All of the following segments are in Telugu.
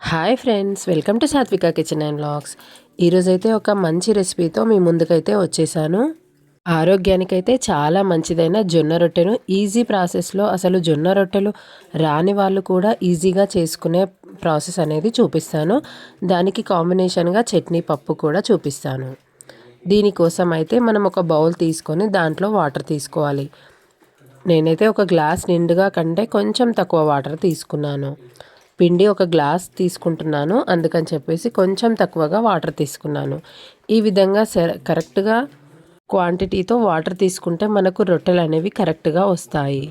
Hi friends welcome to Satvika kitchen and logs ఈరోజైతే ఒక మంచి రెసిపీతో మీ ముందుకైతే వచ్చేసాను. ఆరోగ్యానికైతే చాలా మంచిదైన జొన్న రొట్టెను ఈజీ ప్రాసెస్లో అసలు జొన్న రొట్టెలు రాని వాళ్ళు కూడా ఈజీగా చేసుకునే ప్రాసెస్ అనేది చూపిస్తాను. దానికి కాంబినేషన్గా చట్నీ పప్పు కూడా చూపిస్తాను. దీనికోసం అయితే మనం ఒక బౌల్ తీసుకొని దాంట్లో వాటర్ తీసుకోవాలి. నేనైతే ఒక గ్లాస్ నిండుగా కంటే కొంచెం తక్కువ వాటర్ తీసుకున్నాను. పిండి ఒక గ్లాస్ తీసుకుంటున్నాను. అందుకని చెప్పేసి కొంచెం తక్కువగా వాటర్ తీసుకున్నాను. ఈ విధంగా కరెక్ట్గా క్వాంటిటీతో వాటర్ తీసుకుంటే మనకు రొట్టెలు అనేవి కరెక్ట్గా వస్తాయి.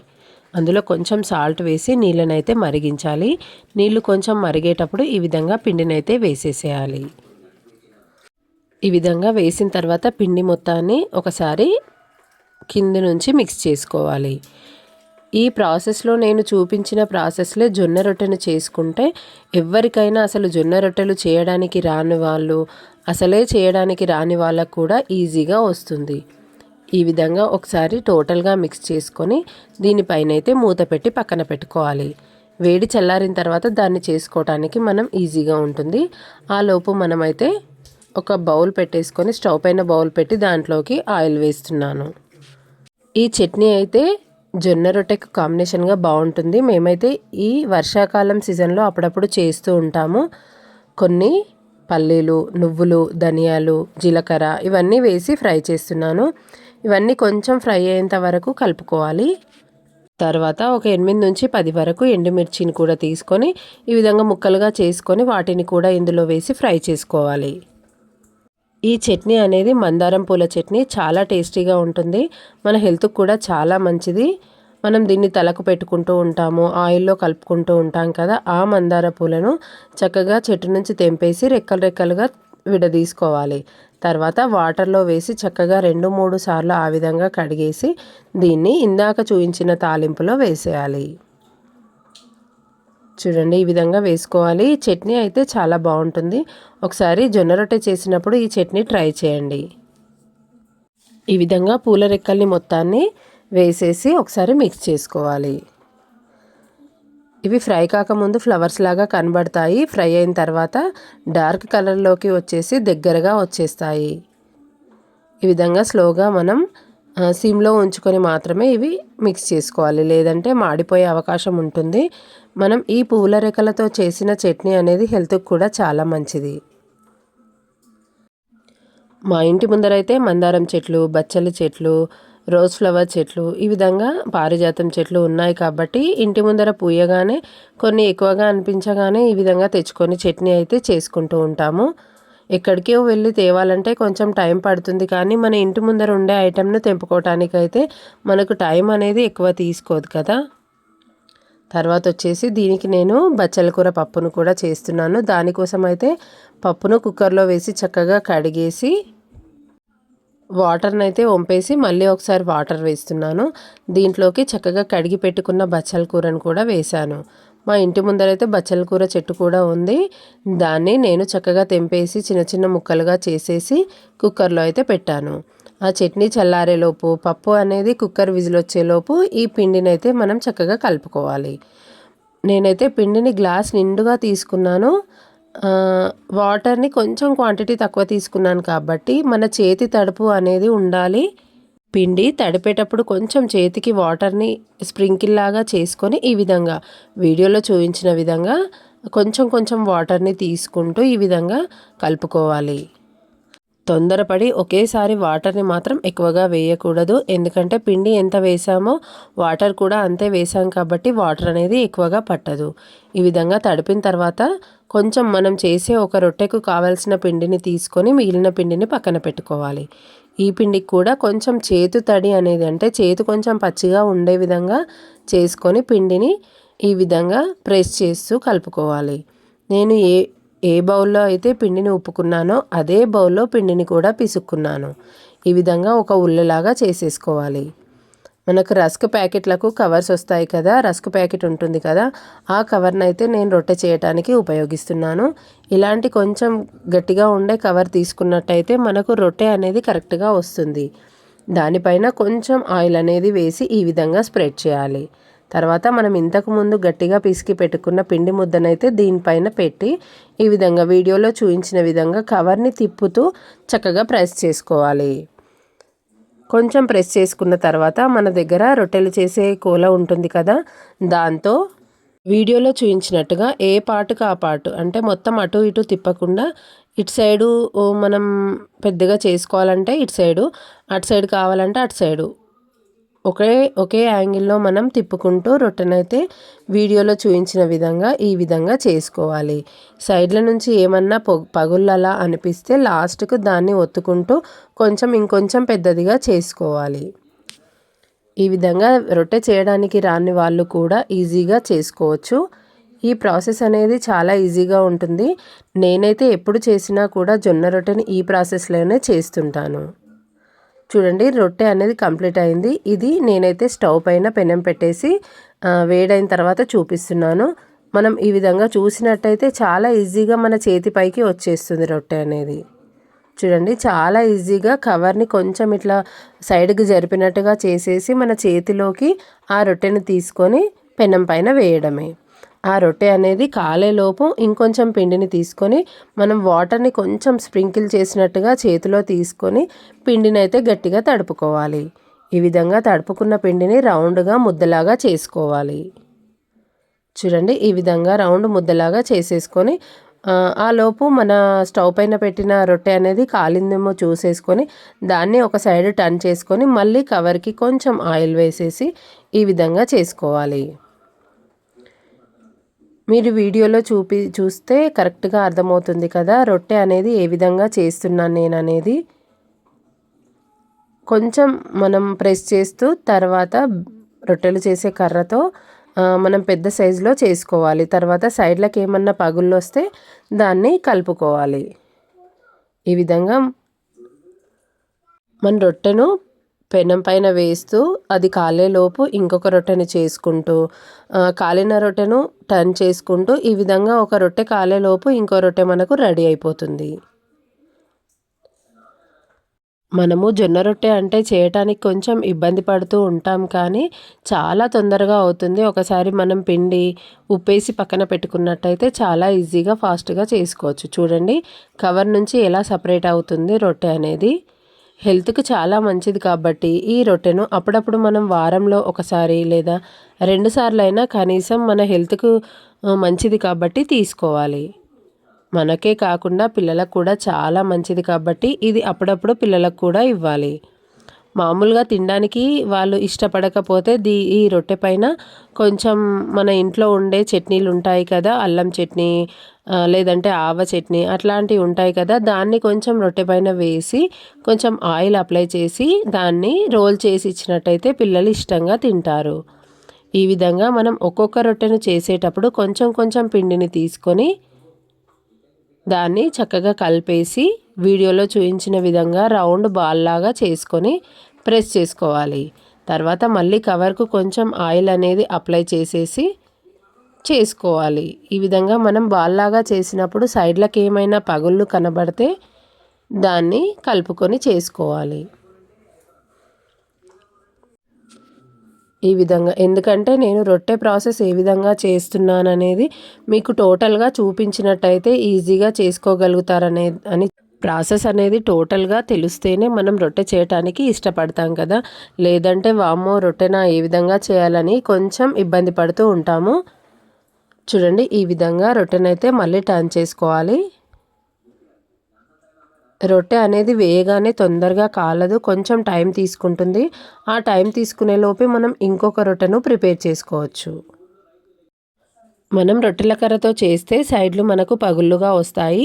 అందులో కొంచెం సాల్ట్ వేసి నీళ్ళనైతే మరిగించాలి. నీళ్ళు కొంచెం మరిగేటప్పుడు ఈ విధంగా పిండినైతే వేసేసేయాలి. ఈ విధంగా వేసిన తర్వాత పిండి మొత్తాన్ని ఒకసారి కింది నుంచి మిక్స్ చేసుకోవాలి. ఈ ప్రాసెస్లో నేను చూపించిన ప్రాసెస్లే జొన్న రొట్టెను చేసుకుంటే ఎవరికైనా అసలు జొన్న రొట్టెలు చేయడానికి రాని వాళ్ళు అసలే చేయడానికి రాని వాళ్ళకు కూడా ఈజీగా వస్తుంది. ఈ విధంగా ఒకసారి టోటల్గా మిక్స్ చేసుకొని దీనిపైన అయితే మూత పెట్టి పక్కన పెట్టుకోవాలి. వేడి చల్లారిన తర్వాత దాన్ని చేసుకోవటానికి మనం ఈజీగా ఉంటుంది. ఆ లోపు మనమైతే ఒక బౌల్ పెట్టేసుకొని స్టవ్ పైన బౌల్ పెట్టి దాంట్లోకి ఆయిల్ వేస్తున్నాను. ఈ చట్నీ అయితే జొన్న రొట్టెకు కాంబినేషన్గా బాగుంటుంది మేమైతే ఈ వర్షాకాలం సీజన్లో అప్పుడప్పుడు చేస్తూ ఉంటాము. కొన్ని పల్లీలు నువ్వులు ధనియాలు జీలకర్ర ఇవన్నీ వేసి ఫ్రై చేస్తున్నాను. ఇవన్నీ కొంచెం ఫ్రై అయ్యేంత వరకు కలుపుకోవాలి. తర్వాత ఒక ఎనిమిది నుంచి పది వరకు ఎండుమిర్చిని కూడా తీసుకొని ఈ విధంగా ముక్కలుగా చేసుకొని వాటిని కూడా ఇందులో వేసి ఫ్రై చేసుకోవాలి. ఈ చట్నీ అనేది మందారం పూల చట్నీ చాలా టేస్టీగా ఉంటుంది. మన హెల్త్కి కూడా చాలా మంచిది. మనం దీన్ని తలకు పెట్టుకుంటూ ఉంటాము ఆయిల్లో కలుపుకుంటూ ఉంటాం కదా ఆ మందార పూలను చక్కగా చెట్టు నుంచి తెంపేసి రెక్కలు రెక్కలుగా విడదీసుకోవాలి. తర్వాత వాటర్లో వేసి చక్కగా రెండు మూడు సార్లు ఆ విధంగా కడిగేసి దీన్ని ఇందాక చూపించిన తాలింపులో వేసేయాలి. చూడండి ఈ విధంగా వేసుకోవాలి. చట్నీ అయితే చాలా బాగుంటుంది. ఒకసారి జొన్న రొట్టె చేసినప్పుడు ఈ చట్నీ ట్రై చేయండి. ఈ విధంగా పూల రెక్కల్ని మొత్తాన్ని వేసేసి ఒకసారి మిక్స్ చేసుకోవాలి. ఇవి ఫ్రై కాకముందు ఫ్లవర్స్ లాగా కనబడతాయి. ఫ్రై అయిన తర్వాత డార్క్ కలర్లోకి వచ్చేసి దగ్గరగా వచ్చేస్తాయి. ఈ విధంగా స్లోగా మనం సిమ్లో ఉంచుకొని మాత్రమే ఇవి మిక్స్ చేసుకోవాలి. లేదంటే మాడిపోయే అవకాశం ఉంటుంది. మనం ఈ పూల రెక్కలతో చేసిన చట్నీ అనేది హెల్త్కి కూడా చాలా మంచిది. మా ఇంటి ముందరైతే మందారం చెట్లు బచ్చలి చెట్లు రోజ్ ఫ్లవర్ చెట్లు ఈ విధంగా పారిజాతం చెట్లు ఉన్నాయి కాబట్టి ఇంటి ముందర పూయగానే కొన్ని ఎక్కువగా అనిపించగానే ఈ విధంగా తెచ్చుకొని చట్నీ అయితే చేసుకుంటూ ఉంటాము. ఎక్కడికి వెళ్ళి తేవాలంటే కొంచెం టైం పడుతుంది. కానీ మన ఇంటి ముందర ఉండే ఐటెంను తెంపుకోవటానికి అయితే మనకు టైం అనేది ఎక్కువ తీసుకోదు కదా. తర్వాత వచ్చేసి దీనికి నేను బచ్చల కూర పప్పును కూడా చేస్తున్నాను. దానికోసం అయితే పప్పును కుక్కర్లో వేసి చక్కగా కడిగేసి వాటర్ని అయితే వంపేసి మళ్ళీ ఒకసారి వాటర్ వేస్తున్నాను. దీంట్లోకి చక్కగా కడిగి పెట్టుకున్న బచ్చల కూరను కూడా వేశాను. మా ఇంటి ముందరైతే బచ్చల కూర చెట్టు కూడా ఉంది. దాన్ని నేను చక్కగా తెంపేసి చిన్న చిన్న ముక్కలుగా చేసేసి కుక్కర్లో అయితే పెట్టాను. ఆ చట్నీ చల్లారేలోపు పప్పు అనేది కుక్కర్ విజిల్ వచ్చేలోపు ఈ పిండిని అయితే మనం చక్కగా కలుపుకోవాలి. నేనైతే పిండిని గ్లాస్ నిండుగా తీసుకున్నాను. వాటర్ని కొంచెం క్వాంటిటీ తక్కువ తీసుకున్నాను కాబట్టి మన చేతి తడుపు అనేది ఉండాలి. పిండి తడిపేటప్పుడు కొంచెం చేతికి వాటర్ని స్ప్రింకిల్ లాగా చేసుకొని ఈ విధంగా వీడియోలో చూపించిన విధంగా కొంచెం కొంచెం వాటర్ని తీసుకుంటూ ఈ విధంగా కలుపుకోవాలి. తొందరపడి ఒకేసారి వాటర్ని మాత్రం ఎక్కువగా వేయకూడదు. ఎందుకంటే పిండి ఎంత వేసామో వాటర్ కూడా అంతే వేసాం కాబట్టి వాటర్ అనేది ఎక్కువగా పట్టదు. ఈ విధంగా తడిపిన తర్వాత కొంచెం మనం చేసే ఒక రొట్టెకు కావాల్సిన పిండిని తీసుకొని మిగిలిన పిండిని పక్కన పెట్టుకోవాలి. ఈ పిండికి కూడా కొంచెం చేతు తడి అనేది అంటే చేతు కొంచెం పచ్చిగా ఉండే విధంగా చేసుకొని పిండిని ఈ విధంగా ప్రెస్ చేస్తూ కలుపుకోవాలి. నేను ఏ ఏ బౌల్లో అయితే పిండిని ఉప్పుకున్నానో అదే బౌల్లో పిండిని కూడా పిసుక్కున్నాను. ఈ విధంగా ఒక ఉల్లలాగా చేసేసుకోవాలి. మనకు రస్క్ ప్యాకెట్లకు కవర్స్ వస్తాయి కదా రస్క్ ప్యాకెట్ ఉంటుంది కదా ఆ కవర్ని అయితే నేను రొట్టె చేయటానికి ఉపయోగిస్తున్నాను. ఇలాంటి కొంచెం గట్టిగా ఉండే కవర్ తీసుకున్నట్టయితే మనకు రొట్టె అనేది కరెక్ట్గా వస్తుంది. దానిపైన కొంచెం ఆయిల్ అనేది వేసి ఈ విధంగా స్ప్రెడ్ చేయాలి. తర్వాత మనం ఇంతకు ముందు గట్టిగా పిసికి పెట్టుకున్న పిండి ముద్దనైతే దీనిపైన పెట్టి ఈ విధంగా వీడియోలో చూపించిన విధంగా కవర్ని తిప్పుతూ చక్కగా ప్రెస్ చేసుకోవాలి. కొంచెం ప్రెస్ చేసుకున్న తర్వాత మన దగ్గర రొట్టెలు చేసే కూల ఉంటుంది కదా దాంతో వీడియోలో చూపించినట్టుగా ఏ పాటుకు ఆ పాటు అంటే మొత్తం అటు ఇటు తిప్పకుండా ఇటు సైడు మనం పెద్దగా చేసుకోవాలంటే ఇటు సైడు అటు సైడ్ కావాలంటే అటు సైడు ఒకే ఒకే యాంగిల్లో మనం తిప్పుకుంటూ రొట్టెనైతే వీడియోలో చూపించిన విధంగా ఈ విధంగా చేసుకోవాలి. సైడ్ల నుంచి ఏమన్నా పగుళ్ళలా అనిపిస్తే లాస్ట్కు దాన్ని ఒత్తుకుంటూ కొంచెం ఇంకొంచెం పెద్దదిగా చేసుకోవాలి. ఈ విధంగా రొట్టె చేయడానికి రాని వాళ్ళు కూడా ఈజీగా చేసుకోవచ్చు. ఈ ప్రాసెస్ అనేది చాలా ఈజీగా ఉంటుంది. నేనైతే ఎప్పుడు చేసినా కూడా జొన్న రొట్టెని ఈ ప్రాసెస్లోనే చేస్తుంటాను. చూడండి రొట్టె అనేది కంప్లీట్ అయింది. ఇది నేనైతే స్టవ్ పైన పెనం పెట్టేసి వేడైన తర్వాత చూపిస్తున్నాను. మనం ఈ విధంగా చూసినట్టయితే చాలా ఈజీగా మన చేతి పైకి వచ్చేస్తుంది రొట్టె అనేది. చూడండి చాలా ఈజీగా కవర్ని కొంచెం ఇట్లా సైడ్కి జరిపినట్టుగా చేసేసి మన చేతిలోకి ఆ రొట్టెని తీసుకొని పెనం పైన వేయడమే. ఆ రొట్టె అనేది కాలేలోపు ఇంకొంచెం పిండిని తీసుకొని మనం వాటర్ని కొంచెం స్ప్రింకిల్ చేసినట్టుగా చేతిలో తీసుకొని పిండిని అయితే గట్టిగా తడుపుకోవాలి. ఈ విధంగా తడుపుకున్న పిండిని రౌండ్గా ముద్దలాగా చేసుకోవాలి. చూడండి ఈ విధంగా రౌండ్ ముద్దలాగా చేసేసుకొని ఆ లోపు మన స్టవ్ పైన పెట్టిన రొట్టె అనేది కాలిందేమో చూసేసుకొని దాన్ని ఒక సైడ్ టర్న్ చేసుకొని మళ్ళీ కవర్కి కొంచెం ఆయిల్ వేసేసి ఈ విధంగా చేసుకోవాలి. మీరు వీడియోలో చూపి చూస్తే కరెక్ట్గా అర్థమవుతుంది కదా. రొట్టె అనేది ఏ విధంగా చేస్తున్నాను నేను అనేది. కొంచెం మనం ప్రెస్ చేస్తూ తర్వాత రొట్టెలు చేసే కర్రతో మనం పెద్ద సైజులో చేసుకోవాలి. తర్వాత సైడ్లకు ఏమన్నా పగుళ్ళు వస్తే దాన్ని కలుపుకోవాలి. ఈ విధంగా మన రొట్టెను పెనం పైన వేస్తూ అది కాలేలోపు ఇంకొక రొట్టెని చేసుకుంటూ కాలిన రొట్టెను టర్న్ చేసుకుంటూ ఈ విధంగా ఒక రొట్టె కాలేలోపు ఇంకో రొట్టె మనకు రెడీ అయిపోతుంది. మనము జొన్న రొట్టె అంటే చేయటానికి కొంచెం ఇబ్బంది పడుతూ ఉంటాం కానీ చాలా తొందరగా అవుతుంది. ఒకసారి మనం పిండి ఉప్పేసి పక్కన పెట్టుకున్నట్టయితే చాలా ఈజీగా ఫాస్ట్గా చేసుకోవచ్చు. చూడండి కవర్ నుంచి ఎలా సపరేట్ అవుతుంది రొట్టె అనేది. హెల్త్కి చాలా మంచిది కాబట్టి ఈ రొట్టెను అప్పుడప్పుడు మనం వారంలో ఒకసారి లేదా రెండు సార్లు అయినా కనీసం మన హెల్త్కు మంచిది కాబట్టి తీసుకోవాలి. మనకే కాకుండా పిల్లలకు కూడా చాలా మంచిది కాబట్టి ఇది అప్పుడప్పుడు పిల్లలకు కూడా ఇవ్వాలి. మామూలుగా తినడానికి వాళ్ళు ఇష్టపడకపోతే దీ ఈ రొట్టె పైన కొంచెం మన ఇంట్లో ఉండే చట్నీలు ఉంటాయి కదా అల్లం చట్నీ లేదంటే ఆవ చట్నీ అట్లాంటివి ఉంటాయి కదా దాన్ని కొంచెం రొట్టె పైన వేసి కొంచెం ఆయిల్ అప్లై చేసి దాన్ని రోల్ చేసి ఇచ్చినట్టయితే పిల్లలు ఇష్టంగా తింటారు. ఈ విధంగా మనం ఒక్కొక్క రొట్టెను చేసేటప్పుడు కొంచెం కొంచెం పిండిని తీసుకొని దాన్ని చక్కగా కలిపేసి వీడియోలో చూపించిన విధంగా రౌండ్ బాల్ లాగా చేసుకొని ప్రెస్ చేసుకోవాలి. తర్వాత మళ్ళీ కవర్కు కొంచెం ఆయిల్ అనేది అప్లై చేసేసి చేసుకోవాలి. ఈ విధంగా మనం బాల్లాగా చేసినప్పుడు సైడ్లకు ఏమైనా పగుళ్ళు కనబడితే దాన్ని కలుపుకొని చేసుకోవాలి. ఈ విధంగా ఎందుకంటే నేను రొట్టె ప్రాసెస్ ఏ విధంగా చేస్తున్నాననేది మీకు టోటల్గా చూపించినట్టయితే ఈజీగా చేసుకోగలుగుతారనే అని ప్రాసెస్ అనేది టోటల్గా తెలిస్తేనే మనం రొట్టె చేయటానికి ఇష్టపడతాం కదా. లేదంటే వామ్మో రొట్టెన ఏ విధంగా చేయాలని కొంచెం ఇబ్బంది పడుతూ ఉంటాము. చూడండి ఈ విధంగా రొట్టెనైతే మళ్ళీ టర్న్ చేసుకోవాలి. రొట్టె అనేది వేయగానే తొందరగా కాలదు కొంచెం టైం తీసుకుంటుంది. ఆ టైం తీసుకునే లోపే మనం ఇంకొక రొట్టెను ప్రిపేర్ చేసుకోవచ్చు. మనం రొట్టెల కర్రతో చేస్తే సైడ్లు మనకు పగుళ్ళుగా వస్తాయి.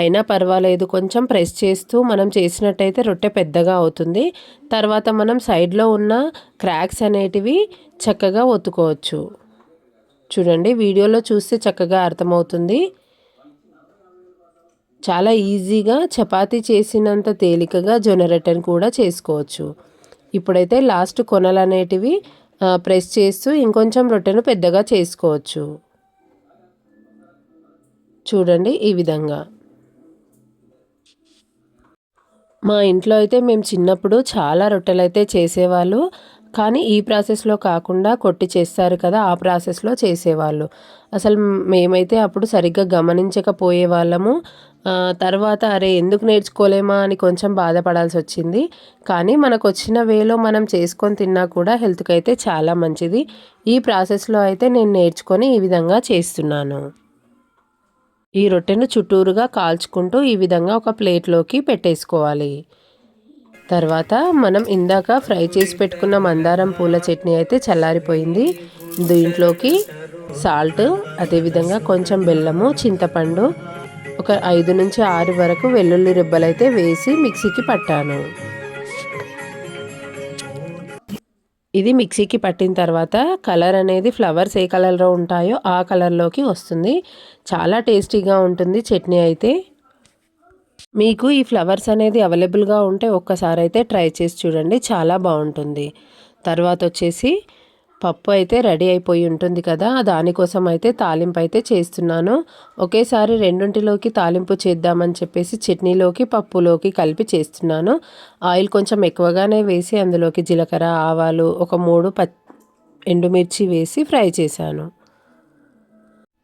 అయినా పర్వాలేదు కొంచెం ప్రెస్ చేస్తూ మనం చేసినట్టయితే రొట్టె పెద్దగా అవుతుంది. తర్వాత మనం సైడ్లో ఉన్న క్రాక్స్ అనేటివి చక్కగా ఒత్తుకోవచ్చు. చూడండి వీడియోలో చూస్తే చక్కగా అర్థమవుతుంది. చాలా ఈజీగా చపాతీ చేసినంత తేలికగా జొన్న రొట్టెను కూడా చేసుకోవచ్చు. ఇప్పుడైతే లాస్ట్ కొనలు అనేటివి ప్రెస్ చేస్తూ ఇంకొంచెం రొట్టెను పెద్దగా చేసుకోవచ్చు. చూడండి ఈ విధంగా. మా ఇంట్లో అయితే మేము చిన్నప్పుడు చాలా రొట్టెలు అయితే చేసేవాళ్ళు. కానీ ఈ ప్రాసెస్లో కాకుండా కొట్టి చేస్తారు కదా ఆ ప్రాసెస్లో చేసేవాళ్ళు. అసలు మేమైతే అప్పుడు సరిగ్గా గమనించకపోయే వాళ్ళము. తర్వాత అరే ఎందుకు నేర్చుకోలేమా అని కొంచెం బాధపడాల్సి వచ్చింది. కానీ మనకు వచ్చిన వేలో మనం చేసుకొని తిన్నా కూడా హెల్త్కి అయితే చాలా మంచిది. ఈ ప్రాసెస్లో అయితే నేను నేర్చుకొని ఈ విధంగా చేస్తున్నాను. ఈ రొట్టెను చుట్టూరుగా కాల్చుకుంటూ ఈ విధంగా ఒక ప్లేట్లోకి పెట్టేసుకోవాలి. తర్వాత మనం ఇందాక ఫ్రై చేసి పెట్టుకున్న మందారం పూల చట్నీ అయితే చల్లారిపోయింది. దీంట్లోకి సాల్ట్ అదేవిధంగా కొంచెం బెల్లము చింతపండు ఒక ఐదు నుంచి ఆరు వరకు వెల్లుల్లి రిబ్బలైతే వేసి మిక్సీకి పట్టాను. ఇది మిక్సీకి పట్టిన తర్వాత కలర్ అనేది ఫ్లవర్స్ ఏ కలర్లో ఉంటాయో ఆ కలర్లోకి వస్తుంది. చాలా టేస్టీగా ఉంటుంది చట్నీ అయితే. మీకు ఈ ఫ్లవర్స్ అనేది అవైలబుల్గా ఉంటే ఒక్కసారి అయితే ట్రై చేసి చూడండి. చాలా బాగుంటుంది. తర్వాత వచ్చేసి పప్పు అయితే రెడీ అయిపోయి ఉంటుంది కదా దానికోసం అయితే తాలింపు అయితే చేస్తున్నాను. ఒకేసారి రెండింటిలోకి తాలింపు చేద్దామని చెప్పేసి చట్నీలోకి పప్పులోకి కలిపి చేస్తున్నాను. ఆయిల్ కొంచెం ఎక్కువగానే వేసి అందులోకి జీలకర్ర ఆవాలు ఒక మూడు ప ఎండుమిర్చి వేసి ఫ్రై చేశాను.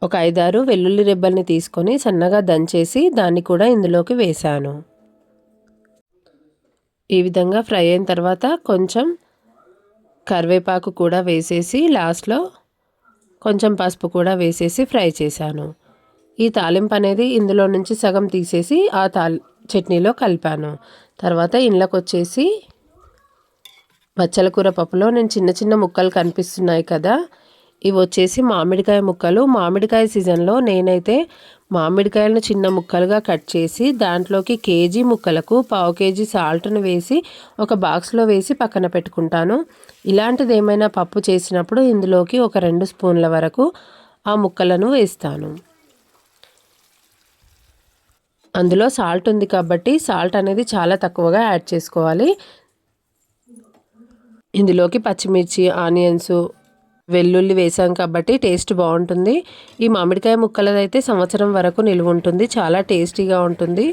ఒక ఐదారు వెల్లుల్లి రెబ్బల్ని తీసుకొని సన్నగా దంచేసి దాన్ని కూడా ఇందులోకి వేశాను. ఈ విధంగా ఫ్రై అయిన తర్వాత కొంచెం కరివేపాకు కూడా వేసేసి లాస్ట్లో కొంచెం పసుపు కూడా వేసేసి ఫ్రై చేశాను. ఈ తాలింపు అనేది ఇందులో నుంచి సగం తీసేసి ఆ తా చట్నీలో కలిపాను. తర్వాత ఇండ్లకు వచ్చేసి బచ్చల కూర పప్పులో నేను చిన్న చిన్న ముక్కలు కనిపిస్తున్నాయి కదా ఇవి వచ్చేసి మామిడికాయ ముక్కలు. మామిడికాయ సీజన్లో నేనైతే మామిడికాయలను చిన్న ముక్కలుగా కట్ చేసి దాంట్లోకి కేజీ ముక్కలకు పావు కేజీ సాల్ట్ను వేసి ఒక బాక్స్లో వేసి పక్కన పెట్టుకుంటాను. ఇలాంటిది ఏమైనా పప్పు చేసినప్పుడు ఇందులోకి ఒక రెండు స్పూన్ల వరకు ఆ ముక్కలను వేస్తాను. అందులో సాల్ట్ ఉంది కాబట్టి సాల్ట్ అనేది చాలా తక్కువగా యాడ్ చేసుకోవాలి. ఇందులోకి పచ్చిమిర్చి ఆనియన్స్ వెల్లుల్లి వేసాం కాబట్టి టేస్ట్ బాగుంటుంది. ఈ మామిడికాయ ముక్కలదైతే సంవత్సరం వరకు నిలువ ఉంటుంది చాలా టేస్టీగా ఉంటుంది.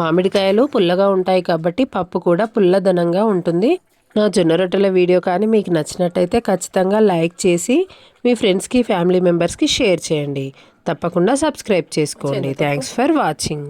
మామిడికాయలు పుల్లగా ఉంటాయి కాబట్టి పప్పు కూడా పుల్లదనంగా ఉంటుంది. నా జొన్న రొట్టెల వీడియో కానీ మీకు నచ్చినట్టయితే ఖచ్చితంగా లైక్ చేసి మీ ఫ్రెండ్స్కి ఫ్యామిలీ మెంబర్స్కి షేర్ చేయండి. తప్పకుండా సబ్స్క్రైబ్ చేసుకోండి. Thanks for watching.